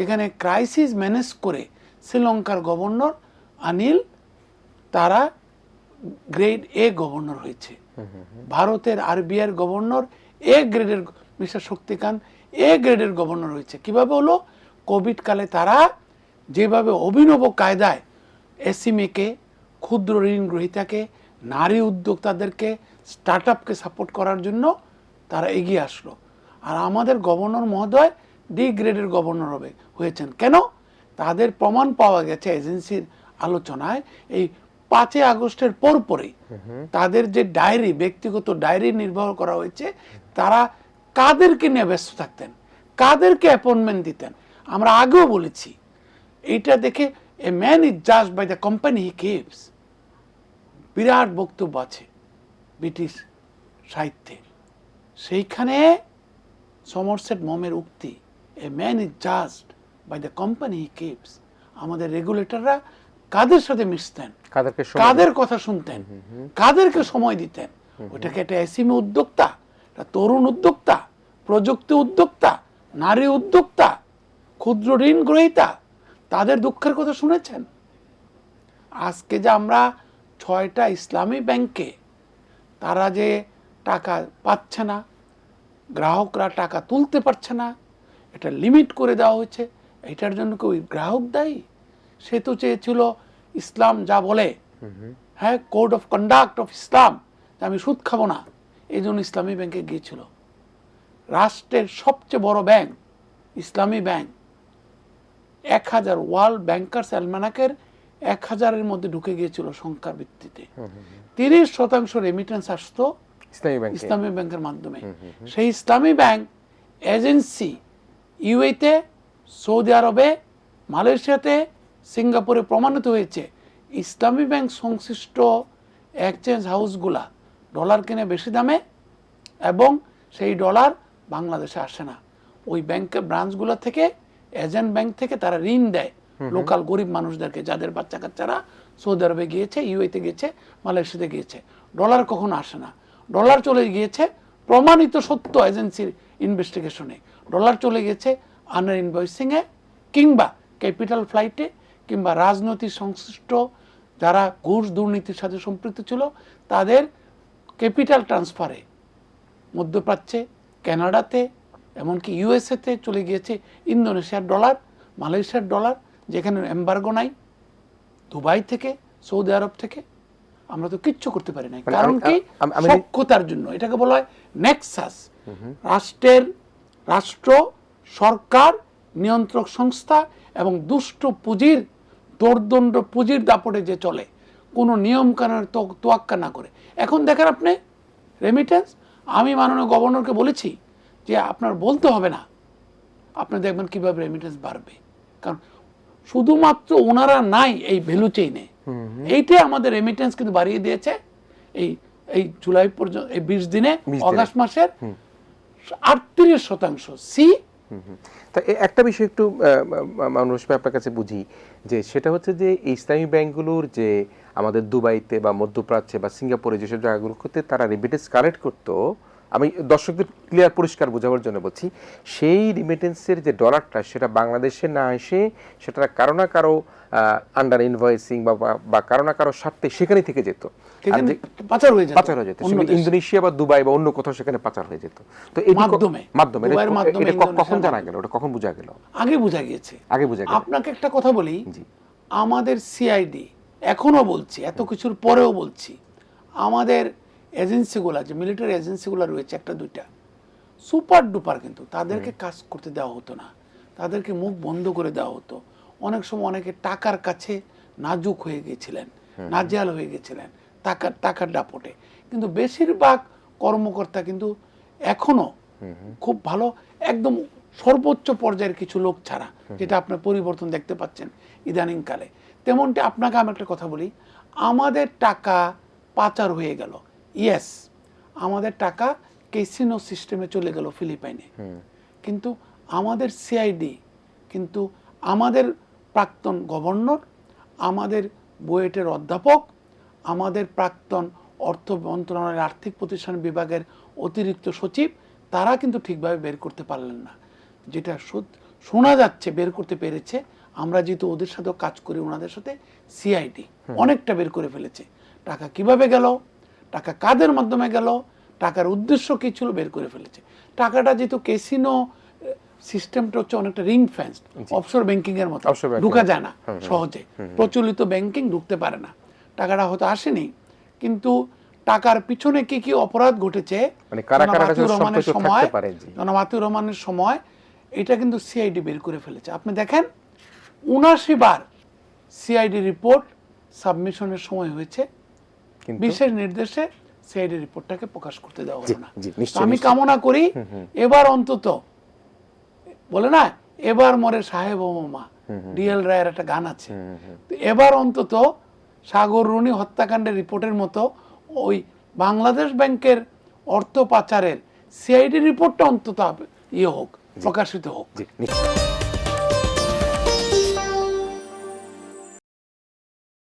যেখানে crisis manage করে শ্রীলঙ্কার গভর্নর আনিল, তারা গ্রেড এ গভর্নর হয়েছে। ভারতের আরবিআর গভর্নর এ গ্রেডের মিস্টার শক্তিকান্ত এ গ্রেডের গভর্নর হয়েছে। কীভাবে হলো? কোভিড কালে তারা যেভাবে অভিনব কায়দায় এসিমেকে ক্ষুদ্র ঋণ গ্রহীতাকে, নারী উদ্যোক্তাদেরকে স্টার্ট আপকে সাপোর্ট করার জন্য তারা এগিয়ে আসলো। আর আমাদের গভর্নর মহোদয় ডি গ্রেডের গভর্নর হবে হয়েছেন। কেন? তাদের প্রমাণ পাওয়া গেছে এজেন্সির আলোচনায় এই পাঁচই আগস্টের পরপরই তাদের যে ডায়েরি ব্যক্তিগত ডায়েরি নির্ভর করা হয়েছে তারা কাদেরকে নিয়ে ব্যস্ত থাকতেন কাদেরকে অ্যাপয়েন্টমেন্ট দিতেন। আমরা আগেও বলেছি এইটা দেখে a man is just by the company he keeps বিরাট বক্তব্য আছে ব্রিটিশ সাহিত্যে সেইখানে সমরসেট মমের উক্তি। A man is just by the company he keeps আমাদের রেগুলেটররা কাদের সাথে মিশতেন? কাদেরকে কাদের কথা শুনতেন? কাদেরকে সময় দিতেন? ওটাকে একটা এসিমি উদ্যোক্তা তরুণ উদ্যোক্তা প্রযুক্তি উদ্যোক্তা নারী উদ্যোক্তা ক্ষুদ্র ঋণ গ্রহীতা তাদের দুঃখের কথা শুনেছেন? আজকে যে আমরা ছয়টা ইসলামী ব্যাংকে তারা যে টাকা পাচ্ছে না গ্রাহকরা টাকা তুলতে পারছে না এটা লিমিট করে দেওয়া হয়েছে। এটার জন্য কি ওই গ্রাহক দায়ী? সে তো চেয়েছিল ইসলাম যা বলে। হ্যাঁ code of conduct of Islam আমি সুদ খাব না। এই জন্য ইসলামী ব্যাংকে গিয়েছিল। রাষ্ট্রের সবচেয়ে বড় ব্যাংক ইসলামী ব্যাংক এক হাজার ওয়ার্ল্ড ব্যাংকার্স অ্যালমানাকের এক হাজারের মধ্যে ঢুকে গিয়েছিল সংখ্যার ভিত্তিতে। তিরিশ শতাংশ রেমিটেন্স আসতো ইসলামী ব্যাংকের মাধ্যমে। সেই ইসলামী ব্যাংক এজেন্সি ইউএতে সৌদি আরবে মালয়েশিয়াতে সিঙ্গাপুরে প্রমাণিত হয়েছে ইসলামী ব্যাংক সংশ্লিষ্ট এক্সচেঞ্জ হাউসগুলা ডলার কিনে বেশি দামে এবং সেই ডলার বাংলাদেশে আসে না। ওই ব্যাংকের ব্রাঞ্চগুলো থেকে এজেন্ট ব্যাংক থেকে তারা ঋণ দেয় লোকাল গরিব মানুষদেরকে যাদের বাচ্চা কাচ্চারা সৌদি আরবে গিয়েছে ইউএতে গিয়েছে মালয়েশিয়াতে গিয়েছে। ডলার কখনো আসে না। ডলার চলে গিয়েছে প্রমাণিত সত্য এজেন্সির ইনভেস্টিগেশনে ডলার চলে গিয়েছে আনার ইনভয়েসিংয়ে কিংবা ক্যাপিটাল ফ্লাইটে কিংবা রাজনৈতিক সংশ্লিষ্ট যারা ঘুষ দুর্নীতির সাথে সম্পৃক্ত ছিল তাদের ক্যাপিটাল ট্রান্সফারে মধ্যপ্রাচ্যে কানাডাতে এমনকি ইউএসএতে চলে গিয়েছে ইন্দোনেশিয়ার ডলার মালয়েশিয়ার ডলার যেখানে এম্বার্গো নাই দুবাই থেকে সৌদি আরব থেকে। আমরা তো কিচ্ছু করতে পারি না মানে কারণ কি? সক্ষতার জন্য। এটাকে বলা হয় নেক্সাস রাষ্ট্রের রাষ্ট্র সরকার নিয়ন্ত্রক সংস্থা এবং দুষ্ট পুঁজির দোর্দণ্ড পুঁজির দাপটে যে চলে কোনো নিয়ম কানুনের তো- তোয়াক্কা না করে। এখন দেখেন আপনি রেমিটেন্স আমি মাননীয় গভর্নরকে বলেছি যে আপনার বলতে হবে না আপনি দেখবেন কীভাবে রেমিটেন্স বাড়বে। কারণ শুধুমাত্র ওনারা নাই এই ভ্যালু চেইনে এইটাই আমাদের রেমিটেন্স কিন্তু বাড়িয়ে দিয়েছে এই এই জুলাই পর্যন্ত এই বিশ দিনে 20 দিনে। অগাস্ট মাসের আটত্রিশ শতাংশ, সি? তা একটা বিষয় একটু মানুষ আপনার কাছে বুঝি, যে সেটা হচ্ছে যে ইসলামী ব্যাংকগুলোর যে আমাদের দুবাইতে বা মধ্যপ্রাচ্যে বা সিঙ্গাপুরে যেসব জায়গাগুলোতে তারা রেমিটেন্স কালেক্ট করতো আমি দর্শকদের ক্লিয়ার পরিষ্কার বোঝাবার জন্য বলছি সেই রিমিটেন্সের যে ডলারটা সেটা বাংলাদেশে না এসে সেটা কারও না কারও আন্ডার ইনভয়েসিং বা কারও না কারও স্বার্থে সেখানে থেকে যেত। পাচার হয়ে যেত? পাচার হয়ে। ইন্দোনেশিয়া বা দুবাই বা অন্য কোথাও সেখানে পাচার হয়ে যেত। তো এই মাধ্যমে। এটা কখন জানা গেল? ওটা কখন বোঝা গেল? আগে বোঝা গিয়েছে। আগে বোঝা গেল। আপনাকে একটা কথা বলি। আমাদের সিআইডি এখনও বলছি এত কিছুর পরেও বলছি আমাদের এজেন্সিগুলা যে মিলিটারি এজেন্সিগুলো রয়েছে একটা দুইটা। সুপার ডুপার কিন্তু তাদেরকে কাজ করতে দেওয়া হতো না। তাদেরকে মুখ বন্ধ করে দেওয়া হতো। অনেক সময় অনেকে টাকার কাছে নাজুক হয়ে গেছিলেন নাজেহাল হয়ে গেছিলেন টাকার টাকার দাপটে। কিন্তু বেশিরভাগ কর্মকর্তা কিন্তু এখনও খুব ভালো একদম সর্বোচ্চ পর্যায়ের কিছু লোক ছাড়া যেটা আপনার পরিবর্তন দেখতে পাচ্ছেন ইদানিংকালে। তেমনটি আপনাকে আমি একটা কথা বলি আমাদের টাকা পাচার হয়ে গেল। ইয়েস আমাদের টাকা কেসিনো সিস্টেমে চলে গেল ফিলিপাইনে কিন্তু আমাদের সিআইডি কিন্তু আমাদের প্রাক্তন গভর্নর আমাদের বুয়েটের অধ্যাপক আমাদের প্রাক্তন অর্থ মন্ত্রণালয়ের আর্থিক প্রতিষ্ঠান বিভাগের অতিরিক্ত সচিব তারা কিন্তু ঠিকভাবে বের করতে পারলেন না। যেটা শোনা যাচ্ছে বের করতে পেরেছে আমরা যেহেতু ওদের সাথেও কাজ করি ওনাদের সাথে সিআইডি অনেকটা বের করে ফেলেছে। টাকা কীভাবে গেল? টাকা কাদের মাধ্যমে গেল? টাকার উদ্দেশ্য কি ছিল? বের করে ফেলেছে। টাকাটা যেহেতু কেসিনো সিস্টেমটা হচ্ছে অনেকটা রিং ফেন্স অফশোর ব্যাংকিং এর মতো। ঢুকা যায় না সহজে। প্রচলিত ব্যাংকিং ঢুকতে পারে না। টাকাটা হয়তো আসেনি কিন্তু টাকার পিছনে কি কি অপরাধ ঘটেছে? মানে রহমানের সময় পারে, জি। জনাব আতিউর রহমানের সময় এটা কিন্তু সিআইডি বের করে ফেলেছে। আপনি দেখেন উনাশি বার সিআইডি রিপোর্ট সাবমিশনের সময় হয়েছে। বিশেষ নির্দেশে সিআইডি রিপোর্টটাকে প্রকাশ করতে দেওয়া হলো না। আমি কামনা করি এবার অন্তত বলে না এবার মরে সাহেব ও মামা ডিএল রায়ের একটা গান আছে। এবার অন্তত সাগর রুনি হত্যাকাণ্ডের রিপোর্টের মতো ওই বাংলাদেশ ব্যাংকের অর্থ পাচারের সিআইডি রিপোর্টটা অন্তত ইয়ে হোক প্রকাশিত হোক।